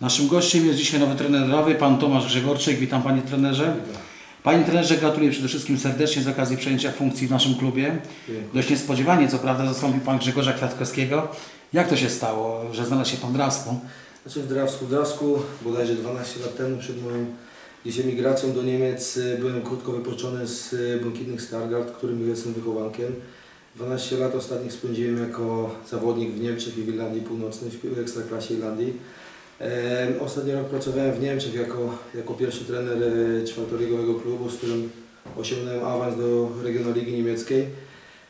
Naszym gościem jest dzisiaj nowy trener Rawy, pan Tomasz Grzegorczyk. Witam panie trenerze. Panie trenerze, gratuluję przede wszystkim serdecznie z okazji przejęcia funkcji w naszym klubie. Dość niespodziewanie, co prawda, zastąpił pan Grzegorza Kwiatkowskiego. Jak to się stało, że znalazł się pan w Drawsku? Znaczy w Drawsku, w Drawsku bodajże 12 lat temu przed moją gdzieś emigracją do Niemiec y, byłem krótko wypoczony z y, Błękitnych Stargard, którym jestem wychowankiem. 12 lat ostatnich spędziłem jako zawodnik w Niemczech i w Irlandii Północnej, w Ekstraklasie Irlandii. Ostatni rok pracowałem w Niemczech jako, jako pierwszy trener e, czwartoligowego klubu, z którym osiągnąłem awans do Regionaligi Niemieckiej.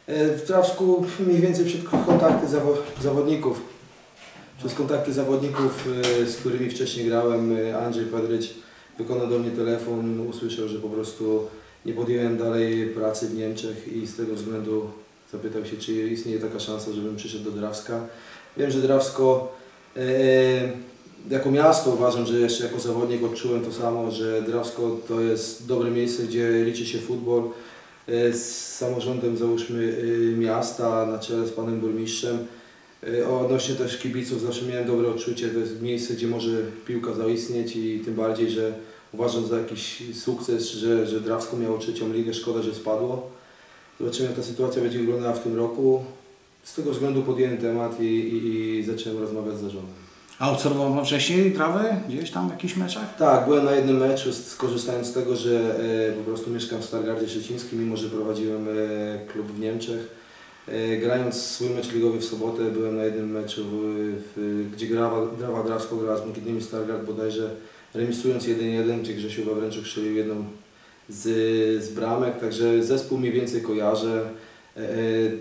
E, W Drawsku mniej więcej przed kontakty zawo zawodników przez kontakty zawodników, e, z którymi wcześniej grałem, Andrzej Padryć wykonał do mnie telefon, usłyszał, że po prostu nie podjąłem dalej pracy w Niemczech i z tego względu zapytał się, czy istnieje taka szansa, żebym przyszedł do Drawska. Wiem, że Drawsko jako miasto uważam, że jeszcze jako zawodnik odczułem to samo, że Drawsko to jest dobre miejsce, gdzie liczy się futbol. E, z samorządem załóżmy e, miasta na czele z panem burmistrzem. E, Odnośnie też kibiców zawsze miałem dobre odczucie, to jest miejsce, gdzie może piłka zaistnieć i tym bardziej, że uważam za jakiś sukces, że, że Drawsko miało trzecią ligę, szkoda, że spadło. Zobaczymy jak ta sytuacja będzie wyglądała w tym roku. Z tego względu podjąłem temat i, i, i zacząłem rozmawiać z zarządem. A obserwował pan wcześniej trawę gdzieś tam w jakichś meczach? Tak, byłem na jednym meczu, skorzystając z tego, że e, po prostu mieszkam w Stargardzie Szczecińskim, mimo że prowadziłem e, klub w Niemczech. E, grając swój mecz ligowy w sobotę, byłem na jednym meczu, w, gdzie grała, Drawa Drawsko grała z Błękitnymi Stargard, bodajże remisując 1-1, gdzie Grzesiu Wawręczuk strzelił jedną z, z bramek, także zespół mniej więcej kojarzę.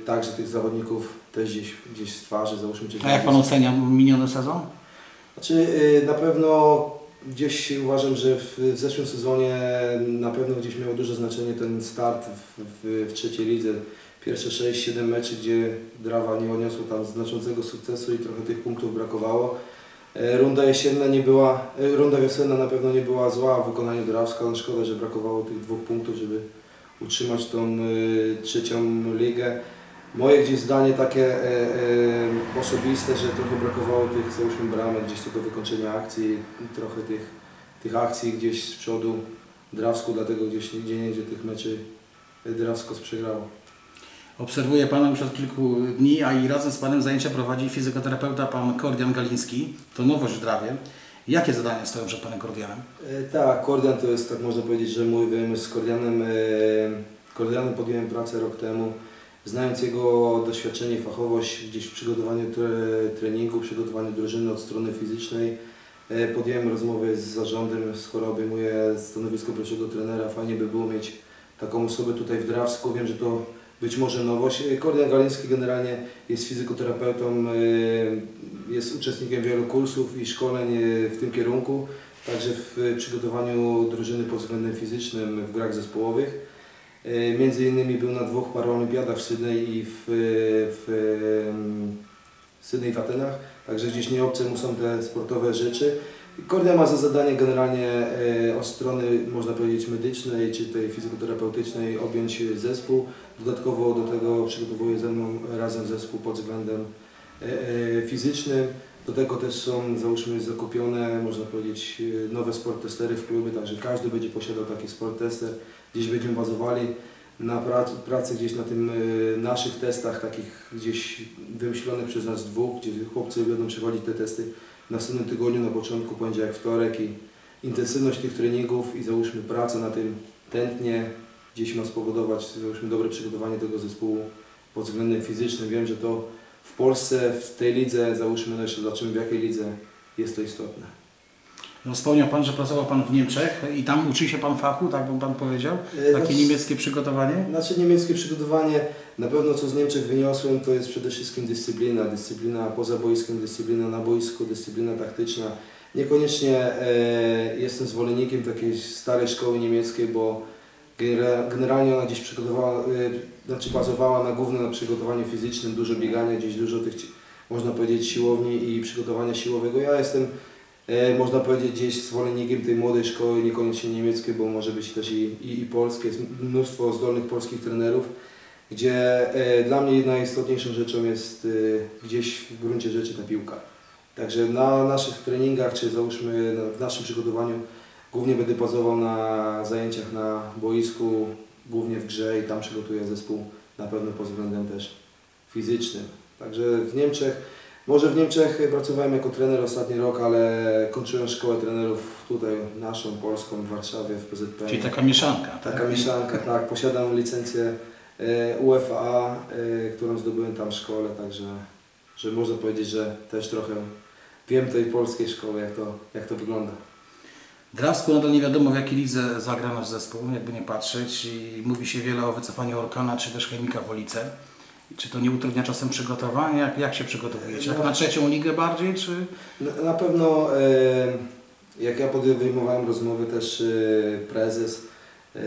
Także tych zawodników też gdzieś, gdzieś z twarzy, załóżmy. czy A jak pan ocenia miniony sezon? Znaczy y, na pewno gdzieś uważam, że w, zeszłym sezonie na pewno gdzieś miało duże znaczenie ten start w, w, w trzeciej lidze. Pierwsze 6-7 meczy, gdzie Drawa nie odniosło tam znaczącego sukcesu i trochę tych punktów brakowało. E, Runda jesienna nie była, e, runda wiosenna na pewno nie była zła w wykonaniu Drawska, no szkoda, że brakowało tych dwóch punktów, żeby utrzymać tą y, trzecią ligę. Moje gdzieś zdanie takie e, e, osobiste, że trochę brakowało tych załóżmy bramek gdzieś do wykończenia akcji, trochę tych, tych akcji gdzieś z przodu Drawsku, dlatego gdzieś nigdzie nie gdzie tych meczy Drawsko przegrało. Obserwuję pana już od kilku dni, a i razem z panem zajęcia prowadzi fizykoterapeuta pan Kordian Galiński. To nowość w Drawie. Jakie zadania stoją przed panem Kordianem? E, Tak, Kordian to jest, tak można powiedzieć, że mój wymysł z Kordianem. e, Kordianem podjąłem pracę rok temu. Znając jego doświadczenie i fachowość gdzieś w przygotowaniu tre, treningu, przygotowaniu drużyny od strony fizycznej, e, podjąłem rozmowę z zarządem, skoro obejmuję stanowisko pierwszego trenera, fajnie by było mieć taką osobę tutaj w Drawsku. Wiem, że to być może nowość. E, Kordian Galiński generalnie jest fizykoterapeutą, e, jest uczestnikiem wielu kursów i szkoleń w tym kierunku, także w przygotowaniu drużyny pod względem fizycznym w grach zespołowych. E, Między innymi był na dwóch paraolimpiadach w Sydney i w, w, em, Sydney w Atenach, także gdzieś nie obce mu są te sportowe rzeczy. Kordia ma za zadanie generalnie e, od strony, można powiedzieć, medycznej czy tej fizjoterapeutycznej objąć zespół. Dodatkowo do tego przygotowuje ze mną razem zespół pod względem fizycznym. Do tego też są, załóżmy, zakupione, można powiedzieć, e, nowe sport testery w klubie, także każdy będzie posiadał taki sport tester. Gdzieś będziemy bazowali na pracy, pracy gdzieś na tym e, naszych testach, takich gdzieś wymyślonych przez nas dwóch, gdzie chłopcy będą przechodzić te testy w następnym tygodniu, na początku, poniedziałek, wtorek i intensywność tych treningów i załóżmy pracę na tym tętnie gdzieś ma spowodować, załóżmy dobre przygotowanie tego zespołu pod względem fizycznym. Wiem, że to w Polsce, w tej lidze, załóżmy, no jeszcze zobaczymy w jakiej lidze jest to istotne. No, wspomniał pan, że pracował pan w Niemczech i tam uczy się pan fachu, tak bym pan powiedział? E, Takie no, niemieckie przygotowanie? Znaczy niemieckie przygotowanie, na pewno co z Niemczech wyniosłem, to jest przede wszystkim dyscyplina. Dyscyplina poza boiskiem, dyscyplina na boisku, dyscyplina taktyczna. Niekoniecznie e, jestem zwolennikiem takiej starej szkoły niemieckiej, bo generalnie ona gdzieś przygotowała, e, znaczy bazowała na głównie na przygotowaniu fizycznym, dużo biegania, gdzieś dużo tych, można powiedzieć, siłowni i przygotowania siłowego. Ja jestem E, można powiedzieć gdzieś zwolennikiem tej młodej szkoły, niekoniecznie niemieckiej, bo może być też i, i, i polskie. Jest mnóstwo zdolnych polskich trenerów, gdzie e, dla mnie najistotniejszą rzeczą jest e, gdzieś w gruncie rzeczy ta piłka. Także na naszych treningach, czy załóżmy w naszym przygotowaniu, głównie będę bazował na zajęciach na boisku, głównie w grze i tam przygotuję zespół na pewno pod względem też fizycznym. Także w Niemczech, może w Niemczech pracowałem jako trener ostatni rok, ale kończyłem szkołę trenerów tutaj naszą, polską w Warszawie, w PZP. Czyli taka mieszanka. Taka tak? mieszanka, tak. Posiadam licencję e, UEFA, e, którą zdobyłem tam w szkole, także że można powiedzieć, że też trochę wiem tej polskiej szkoły, jak to, jak to wygląda. Drawsku nadal nie wiadomo w jakiej lidze zagra nasz zespół, jakby nie patrzeć i mówi się wiele o wycofaniu Orkana czy też Chemika Police. Czy to nie utrudnia czasem przygotowania? Jak, jak się przygotowujecie? Jak na trzecią ligę bardziej, czy... Na, na pewno e, jak ja podejmowałem rozmowy też e, prezes e,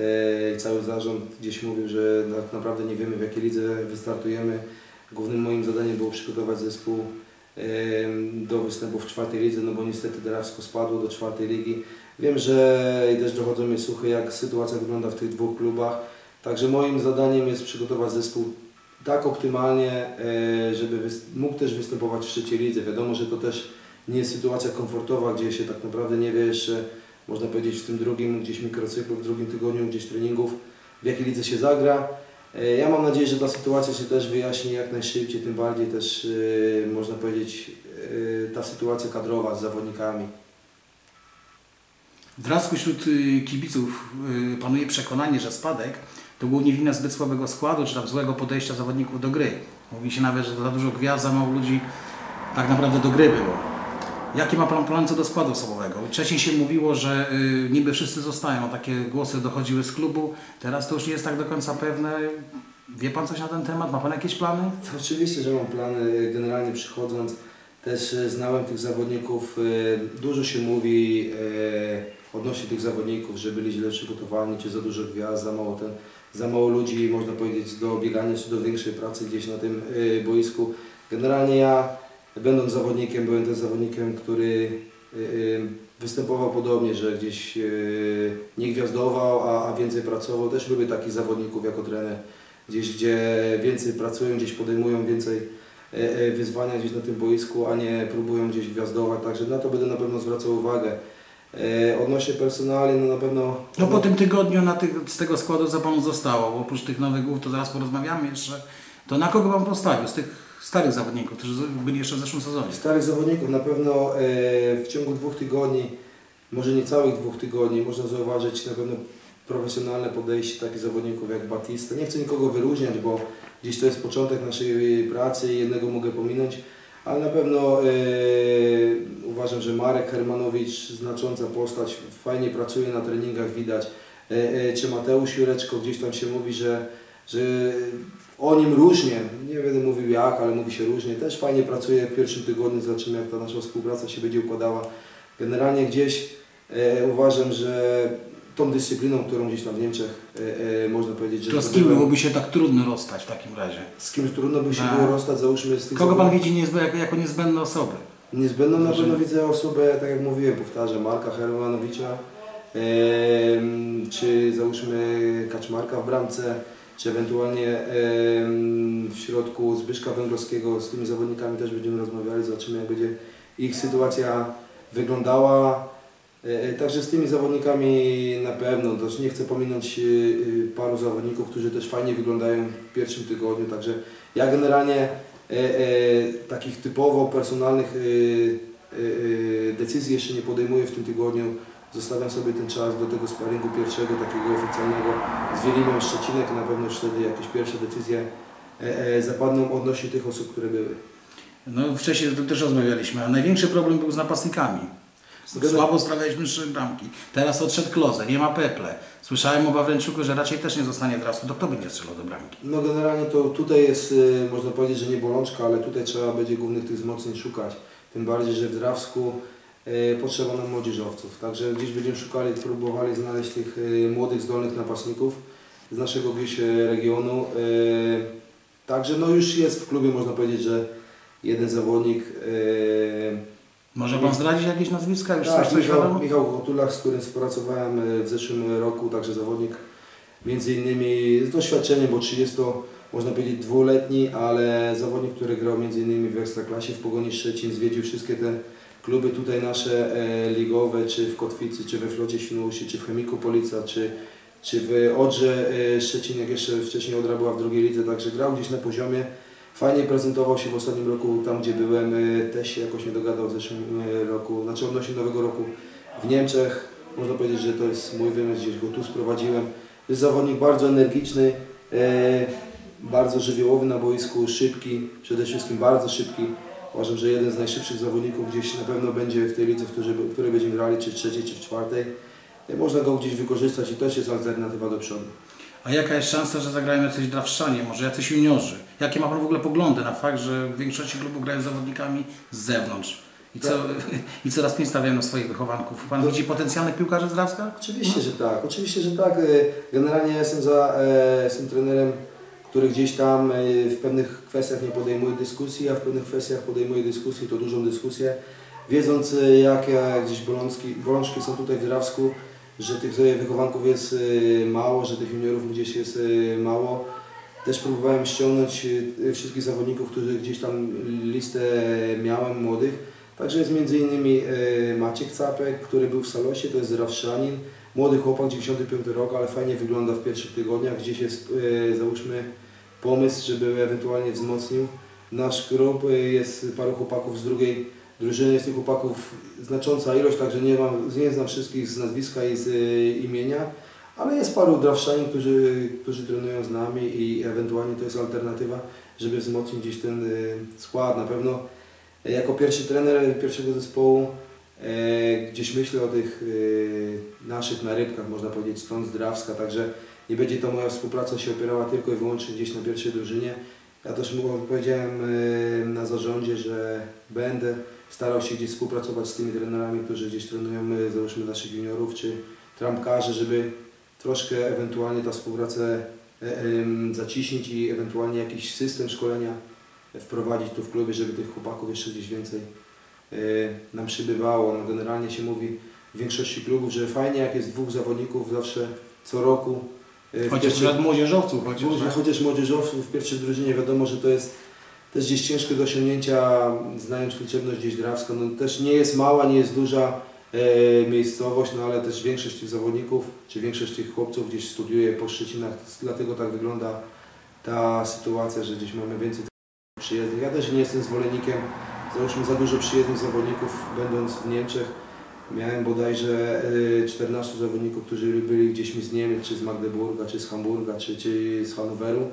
i cały zarząd gdzieś mówił, że tak naprawdę nie wiemy w jakiej lidze wystartujemy. Głównym moim zadaniem było przygotować zespół e, do występu w czwartej lidze, no bo niestety Drawsko spadło do czwartej ligi. Wiem, że i też dochodzą mnie słuchy, jak sytuacja wygląda w tych dwóch klubach. Także moim zadaniem jest przygotować zespół tak optymalnie, e, żeby mógł też występować w trzeciej lidze. Wiadomo, że to też nie jest sytuacja komfortowa, gdzie się tak naprawdę nie wie jeszcze, można powiedzieć w tym drugim gdzieś mikrocyklu, w drugim tygodniu gdzieś treningów, w jakiej lidze się zagra. E, Ja mam nadzieję, że ta sytuacja się też wyjaśni jak najszybciej, tym bardziej też e, można powiedzieć ta sytuacja kadrowa z zawodnikami. W Drawsku wśród y, kibiców y, panuje przekonanie, że spadek to głównie wina zbyt słabego składu, czy tam złego podejścia zawodników do gry. Mówi się nawet, że za dużo gwiazd, za mało ludzi tak naprawdę do gry było. Jaki ma plan, plan co do składu osobowego? Wcześniej się mówiło, że y, niby wszyscy zostają, takie głosy dochodziły z klubu, teraz to już nie jest tak do końca pewne. Wie Pan coś na ten temat? Ma Pan jakieś plany? To oczywiście, że mam plany. Generalnie przychodząc też znałem tych zawodników. Dużo się mówi odnośnie tych zawodników, że byli źle przygotowani, czy za dużo gwiazd, za mało, ten, za mało ludzi, można powiedzieć, do biegania, czy do większej pracy gdzieś na tym e, boisku. Generalnie ja, będąc zawodnikiem, byłem też zawodnikiem, który e, e, występował podobnie, że gdzieś nie gwiazdował, a, a więcej pracował. Też lubię takich zawodników jako trener gdzieś gdzie więcej pracują, gdzieś podejmują więcej wyzwania gdzieś na tym boisku, a nie próbują gdzieś gwiazdować, także na to będę na pewno zwracał uwagę. E, Odnośnie personali, no na pewno... No po tym tygodniu na tych, z tego składu co Panu zostało, bo oprócz tych nowych głów, to zaraz porozmawiamy jeszcze, to na kogo Pan postawił z tych starych zawodników, którzy byli jeszcze w zeszłym sezonie? Starych zawodników na pewno e, w ciągu dwóch tygodni, może nie całych dwóch tygodni, można zauważyć na pewno profesjonalne podejście takich zawodników jak Batista. Nie chcę nikogo wyróżniać, bo gdzieś to jest początek naszej pracy i jednego mogę pominąć, ale na pewno e, uważam, że Marek Hermanowicz, znacząca postać, fajnie pracuje na treningach, widać. E, czy Mateusz Jureczko, gdzieś tam się mówi, że, że o nim różnie, nie będę mówił jak, ale mówi się różnie, też fajnie pracuje w pierwszym tygodniu, zobaczymy jak ta nasza współpraca się będzie układała. Generalnie gdzieś e, uważam, że tą dyscypliną, którą gdzieś tam w Niemczech e, e, można powiedzieć, że To z kim byłoby się tak trudno rozstać w takim razie? z kimś trudno by się Tak. było rozstać, załóżmy z tych Kogo Pan widzi niezbę, jako, jako niezbędne osoby? Niezbędną na pewno widzę osobę, tak jak mówiłem, powtarzam, Marka Hermanowicza, em, czy załóżmy Kaczmarka w bramce, czy ewentualnie w środku Zbyszka Węgrowskiego, z tymi zawodnikami też będziemy rozmawiali, zobaczymy jak będzie ich sytuacja wyglądała. E, e, Także z tymi zawodnikami na pewno, też nie chcę pominąć e, paru zawodników, którzy też fajnie wyglądają w pierwszym tygodniu, także ja generalnie takich typowo personalnych decyzji jeszcze nie podejmuję w tym tygodniu. Zostawiam sobie ten czas do tego sparingu pierwszego, takiego oficjalnego z Wielimem Szczecinek na pewno wtedy jakieś pierwsze decyzje zapadną odnośnie tych osób, które były. No wcześniej to też rozmawialiśmy, a największy problem był z napastnikami. Słabo stawialiśmy trzy bramki. Teraz odszedł Kloze, nie ma Peple. Słyszałem o Wawręczuku, że raczej też nie zostanie w Drawsku. To kto będzie strzelał do bramki? No generalnie to tutaj jest, y, można powiedzieć, że nie bolączka, ale tutaj trzeba będzie głównych tych wzmocnień szukać. Tym bardziej, że w Drawsku y, potrzeba nam młodzieżowców. Także gdzieś będziemy szukali, próbowali znaleźć tych y, młodych, zdolnych napastników z naszego gdzieś regionu. Także no już jest w klubie, można powiedzieć, że jeden zawodnik. Może Pan zdradzić jakieś nazwiska? Już tak, coś, coś wiadomo? Michał, Michał Kotulach, z którym współpracowałem y, w zeszłym roku, także zawodnik między innymi z doświadczeniem, bo 30 można powiedzieć dwuletni, ale zawodnik, który grał między innymi w Ekstraklasie w Pogoni Szczecin, zwiedził wszystkie te kluby tutaj nasze e, ligowe, czy w Kotwicy, czy we Flocie Świnoujście, czy w Chemiku Polica, czy, czy w Odrze e, Szczecin, jak jeszcze wcześniej Odra była w drugiej lidze, także grał gdzieś na poziomie. Fajnie prezentował się w ostatnim roku tam, gdzie byłem. e, Też się jakoś nie dogadał w zeszłym e, roku, znaczy odnośnie nowego roku w Niemczech. Można powiedzieć, że to jest mój wymysł, gdzieś go tu sprowadziłem. Jest zawodnik bardzo energiczny, e, bardzo żywiołowy na boisku, szybki, przede wszystkim bardzo szybki. Uważam, że jeden z najszybszych zawodników gdzieś na pewno będzie w tej lidze, w której, w której będziemy grali, czy w trzeciej, czy w czwartej. Można go gdzieś wykorzystać i też jest alternatywa do przodu. A jaka jest szansa, że zagrają jacyś drawszczanie, może jacyś juniorzy? Jakie ma Pan w ogóle poglądy na fakt, że w większości klubów grają zawodnikami z zewnątrz? I, co, I coraz mniej stawiają na swoich wychowanków. Pan widzi potencjalnych piłkarzy z Drawska? Oczywiście, że tak. Oczywiście, że tak. E, Generalnie ja jestem, za, e, jestem trenerem, który gdzieś tam e, w pewnych kwestiach nie podejmuje dyskusji, a w pewnych kwestiach podejmuje dyskusji, to dużą dyskusję. Wiedząc jakie gdzieś bolączki, bolączki są tutaj w Drawsku, że tych wychowanków jest e, mało, że tych juniorów gdzieś jest e, mało. Też próbowałem ściągnąć e, wszystkich zawodników, którzy gdzieś tam listę miałem młodych. Także jest e, Maciek Capek, który był w Salosie, to jest Rawszanin. Młody chłopak, 95 rok, ale fajnie wygląda w pierwszych tygodniach. Gdzieś jest, załóżmy, pomysł, żeby ewentualnie wzmocnił nasz klub. Jest paru chłopaków z drugiej drużyny, jest tych chłopaków znacząca ilość, także nie, mam, nie znam wszystkich z nazwiska i z e, imienia, ale jest paru drawszanin, którzy, którzy trenują z nami i ewentualnie to jest alternatywa, żeby wzmocnić gdzieś ten e, skład. Na pewno e, jako pierwszy trener pierwszego zespołu gdzieś myślę o tych naszych narybkach, można powiedzieć, stąd z Drawska, także nie będzie to moja współpraca się opierała tylko i wyłącznie gdzieś na pierwszej drużynie. Ja też mu powiedziałem e, na zarządzie, że będę starał się gdzieś współpracować z tymi trenerami, którzy gdzieś trenują, e, załóżmy naszych juniorów czy trampkarzy, żeby troszkę ewentualnie ta współpracę em, zaciśnić i ewentualnie jakiś system szkolenia wprowadzić tu w klubie, żeby tych chłopaków jeszcze gdzieś więcej nam przybywało. No generalnie się mówi w większości klubów, że fajnie jak jest dwóch zawodników zawsze co roku. W Chociaż nawet młodzieżowców, chociaż. Tak? chociaż młodzieżowców w pierwszej drużynie wiadomo, że to jest też gdzieś ciężkie do osiągnięcia, znając liczebność gdzieś drawska. No, też nie jest mała, nie jest duża e, miejscowość, no ale też większość tych zawodników, czy większość tych chłopców gdzieś studiuje po Szczecinach, dlatego tak wygląda ta sytuacja, że gdzieś mamy więcej przyjezdnych. Ja też nie jestem zwolennikiem, załóżmy za dużo przyjezdnych zawodników, będąc w Niemczech. Miałem bodajże e, 14 zawodników, którzy byli gdzieś mi z Niemiec, czy z Magdeburga, czy z Hamburga, czy, czy z Hanoweru,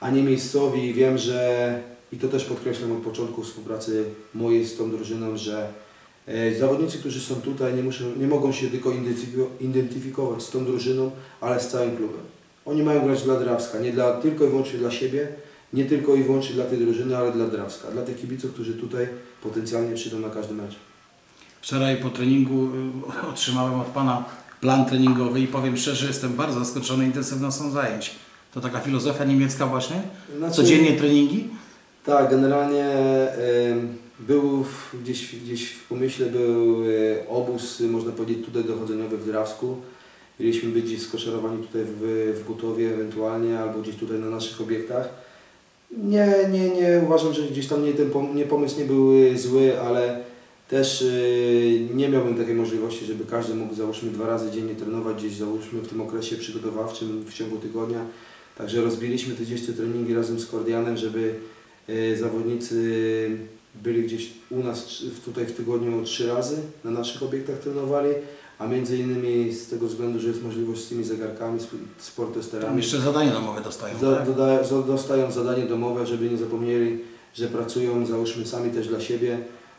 a nie miejscowi. I wiem, że i to też podkreślam od początku współpracy mojej z tą drużyną, że e, zawodnicy, którzy są tutaj, nie, muszą, nie mogą się tylko identyfiko- identyfikować z tą drużyną, ale z całym klubem. Oni mają grać dla Drawska, nie dla, tylko i wyłącznie dla siebie, nie tylko i wyłącznie dla tej drużyny, ale dla Drawska, dla tych kibiców, którzy tutaj potencjalnie przyjdą na każdy mecz. Wczoraj po treningu y, otrzymałem od Pana plan treningowy i powiem szczerze, jestem bardzo zaskoczony intensywnością zajęć. To taka filozofia niemiecka właśnie? Znaczy- Codziennie treningi? Tak, generalnie był w, gdzieś, gdzieś w pomyśle był e, obóz, można powiedzieć, tutaj dochodzeniowy w Drawsku. Mieliśmy być gdzieś skoszarowani tutaj w, w Gutowie ewentualnie, albo gdzieś tutaj na naszych obiektach. Nie, nie, nie uważam, że gdzieś tam nie, ten pom- nie, pomysł nie był y, zły, ale też y, nie miałbym takiej możliwości, żeby każdy mógł załóżmy dwa razy dziennie trenować gdzieś załóżmy w tym okresie przygotowawczym w ciągu tygodnia. Także rozbiliśmy te gdzieś te treningi razem z Kordianem, żeby e, zawodnicy byli gdzieś u nas tutaj w tygodniu trzy razy na naszych obiektach trenowali, a między innymi z tego względu, że jest możliwość z tymi zegarkami, z Tam sportesterami, jeszcze zadanie domowe dostają. do, tak? dostają zadanie domowe, żeby nie zapomnieli, że pracują, załóżmy sami też dla siebie,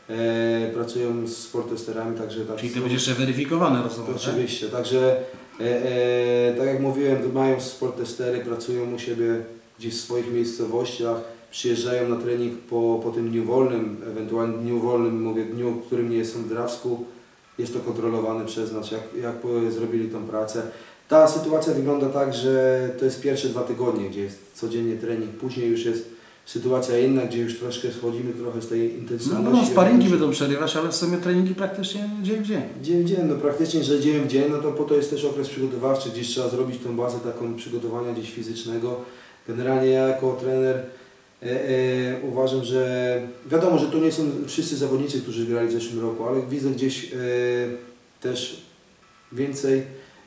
e, pracują z sportesterami, także tak. Czyli to będzie jeszcze weryfikowane, rozumiem, tak? Oczywiście, także e, e, tak jak mówiłem, to mają sportestery, pracują u siebie gdzieś w swoich miejscowościach, przyjeżdżają na trening po, po tym dniu wolnym, ewentualnie dniu wolnym, mówię dniu, w którym nie jestem w Drawsku, jest to kontrolowane przez nas, jak, jak zrobili tą pracę. Ta sytuacja wygląda tak, że to jest pierwsze dwa tygodnie, gdzie jest codziennie trening, później już jest sytuacja inna, gdzie już troszkę schodzimy trochę z tej No, intensywności. no, sparingi będą przerywać, ale w sumie treningi praktycznie dzień w dzień. Dzień w dzień, no praktycznie, że dzień w dzień, no to po to jest też okres przygotowawczy, gdzieś trzeba zrobić tą bazę taką przygotowania gdzieś fizycznego. Generalnie ja jako trener e, e, uważam, że wiadomo, że to nie są wszyscy zawodnicy, którzy grali w zeszłym roku, ale widzę gdzieś e, też więcej,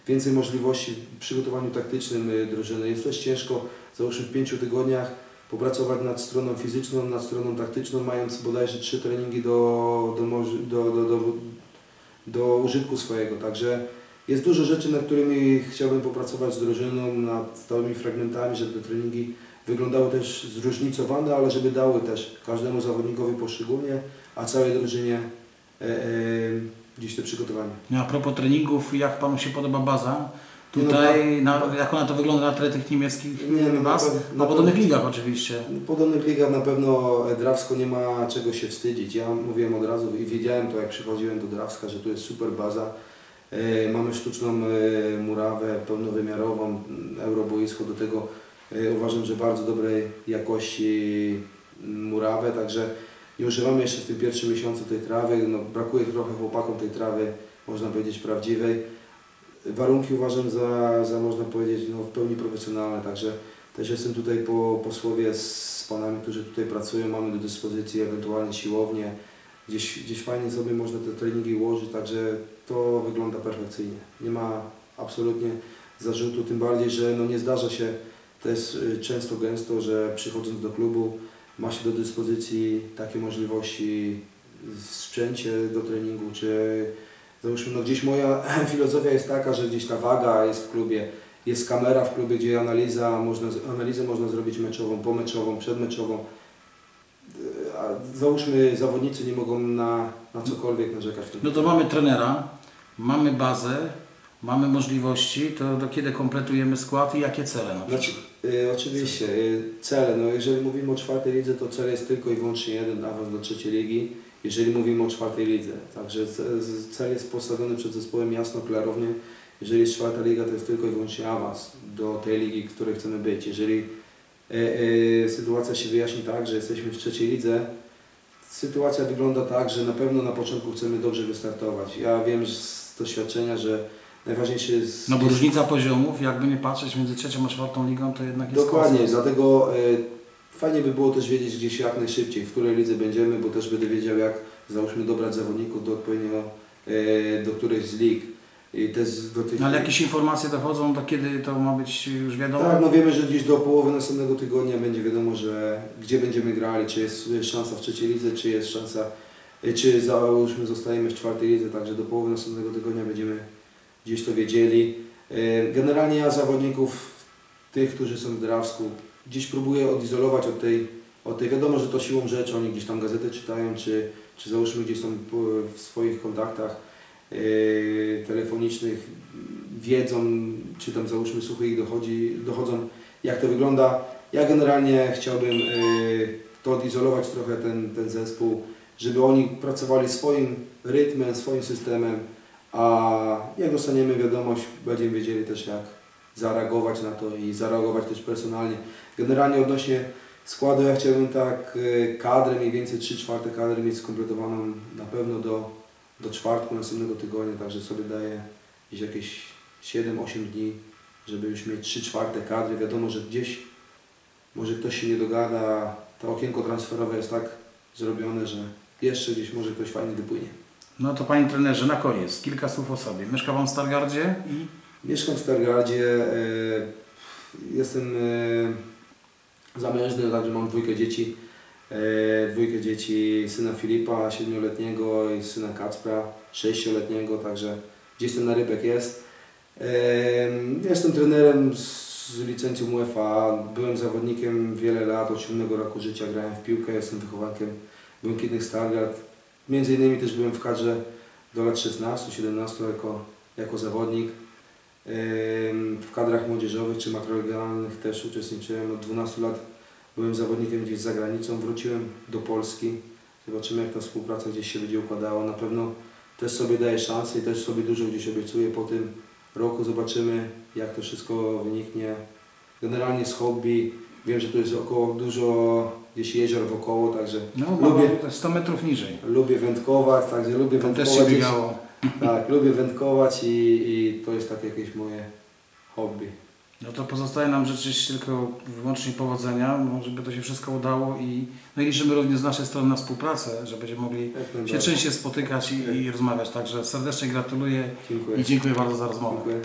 więcej możliwości w przygotowaniu taktycznym e, drużyny. Jest też ciężko, załóżmy w pięciu tygodniach popracować nad stroną fizyczną, nad stroną taktyczną, mając bodajże trzy treningi do, do, do, do, do, użytku swojego. Także jest dużo rzeczy, nad którymi chciałbym popracować z drużyną, nad stałymi fragmentami, żeby te treningi wyglądały też zróżnicowane, ale żeby dały też każdemu zawodnikowi poszczególnie, a całej drużynie e, e, gdzieś te przygotowanie. No, a propos treningów, jak Panu się podoba baza? No, Tutaj, na, jak ona to wygląda na tle tych niemieckich Nie, no, baz? na pe- Na na podobnych pewno. ligach oczywiście. W podobnych ligach na pewno Drawsko nie ma czego się wstydzić. Ja mówiłem od razu i wiedziałem to jak przychodziłem do Drawska, że tu jest super baza. E, Mamy sztuczną e, murawę pełnowymiarową, m, euroboisko do tego e, uważam, że bardzo dobrej jakości m, murawę, także nie używamy jeszcze w tym pierwszym miesiącu tej trawy. No, brakuje trochę chłopakom tej trawy, można powiedzieć prawdziwej. Warunki uważam za, za można powiedzieć no, w pełni profesjonalne, także też jestem tutaj po, po słowie z panami, którzy tutaj pracują, mamy do dyspozycji ewentualnie siłownię. Gdzieś, gdzieś fajnie sobie można te treningi ułożyć, także to wygląda perfekcyjnie. Nie ma absolutnie zarzutu, tym bardziej, że no nie zdarza się też y, często, gęsto, że przychodząc do klubu ma się do dyspozycji takie możliwości sprzęcie do treningu, czy załóżmy, no gdzieś moja filozofia jest taka, że gdzieś ta waga jest w klubie, jest kamera w klubie, gdzie analiza, można, analizę można zrobić meczową, pomeczową, przedmeczową. Yy, A załóżmy, zawodnicy nie mogą na, na cokolwiek narzekać w tym. No to mamy trenera, mamy bazę, mamy możliwości, to do kiedy kompletujemy skład i jakie cele na Znaczy, y, oczywiście, y, cele. No, jeżeli mówimy o czwartej lidze, to cel jest tylko i wyłącznie jeden, awans do trzeciej ligi. Jeżeli mówimy o czwartej lidze, także cel jest postawiony przed zespołem jasno, klarownie. Jeżeli jest czwarta liga, to jest tylko i wyłącznie awans do tej ligi, w której chcemy być. Jeżeli e, e, sytuacja się wyjaśni tak, że jesteśmy w trzeciej lidze, sytuacja wygląda tak, że na pewno na początku chcemy dobrze wystartować. Ja wiem z doświadczenia, że najważniejsze jest... No bo różnica poziomów, jakby nie patrzeć między trzecią a czwartą ligą, to jednak jest Dokładnie, kosmos. dlatego e, fajnie by było też wiedzieć gdzieś jak najszybciej, w której lidze będziemy, bo też będę wiedział jak załóżmy dobrać zawodników do odpowiednio, e, do którejś z lig. I też do tych... No, ale jakieś informacje dochodzą, to kiedy to ma być już wiadomo? Tak, no wiemy, że gdzieś do połowy następnego tygodnia będzie wiadomo, że gdzie będziemy grali, czy jest szansa w trzeciej lidze, czy jest szansa, e, czy załóżmy zostajemy w czwartej lidze, także do połowy następnego tygodnia będziemy gdzieś to wiedzieli. E, Generalnie ja zawodników, tych, którzy są w Drawsku, gdzieś próbuję odizolować od tej, od tej, wiadomo, że to siłą rzeczy, oni gdzieś tam gazetę czytają, czy, czy załóżmy gdzieś tam w swoich kontaktach e, telefonicznych wiedzą, czy tam załóżmy słuchy ich dochodzi, dochodzą, jak to wygląda. Ja generalnie chciałbym y, to odizolować trochę ten, ten zespół, żeby oni pracowali swoim rytmem, swoim systemem, a jak dostaniemy wiadomość, będziemy wiedzieli też jak zareagować na to i zareagować też personalnie. Generalnie odnośnie składu ja chciałbym tak y, kadrę, mniej więcej 3 czwarte kadry mieć skompletowaną na pewno do, do czwartku następnego tygodnia, także sobie daję jakieś 7-8 dni, żeby już mieć 3 czwarte kadry. Wiadomo, że gdzieś może ktoś się nie dogada, to okienko transferowe jest tak zrobione, że jeszcze gdzieś może ktoś fajnie wypłynie. No to Panie trenerze, na koniec kilka słów o sobie. Mieszka Pan w Stargardzie i Mieszkam w Stargardzie, e, jestem e, zamężny, także mam dwójkę dzieci. E, dwójkę dzieci, syna Filipa, siedmioletniego i syna Kacpra, sześcioletniego, także gdzieś ten narybek jest. Jestem trenerem z licencją UEFA, byłem zawodnikiem wiele lat, od 7 roku życia grałem w piłkę, jestem wychowankiem Błękitnych Stargard. Między innymi też byłem w kadrze do lat 16-17 jako, jako zawodnik. W kadrach młodzieżowych czy makroregionalnych też uczestniczyłem. Od 12 lat byłem zawodnikiem gdzieś za granicą, wróciłem do Polski. Zobaczymy jak ta współpraca gdzieś się będzie układała. Na pewno też sobie daję szansę i też sobie dużo gdzieś obiecuję po tym roku. Zobaczymy jak to wszystko wyniknie. Generalnie z hobby wiem, że to jest około dużo gdzieś jezior wokoło, także No, lubię, lubię. 100 metrów niżej. lubię wędkować, także lubię Tam też się wędkować. biegało. Tak, lubię wędkować i, i to jest takie jakieś moje hobby. No to pozostaje nam życzyć tylko wyłącznie powodzenia, no, żeby to się wszystko udało i, no i liczymy również z naszej strony na współpracę, że będziemy mogli się częściej spotykać i, i rozmawiać. Także serdecznie gratuluję Dziękuję. i dziękuję bardzo za rozmowę. Dziękuję.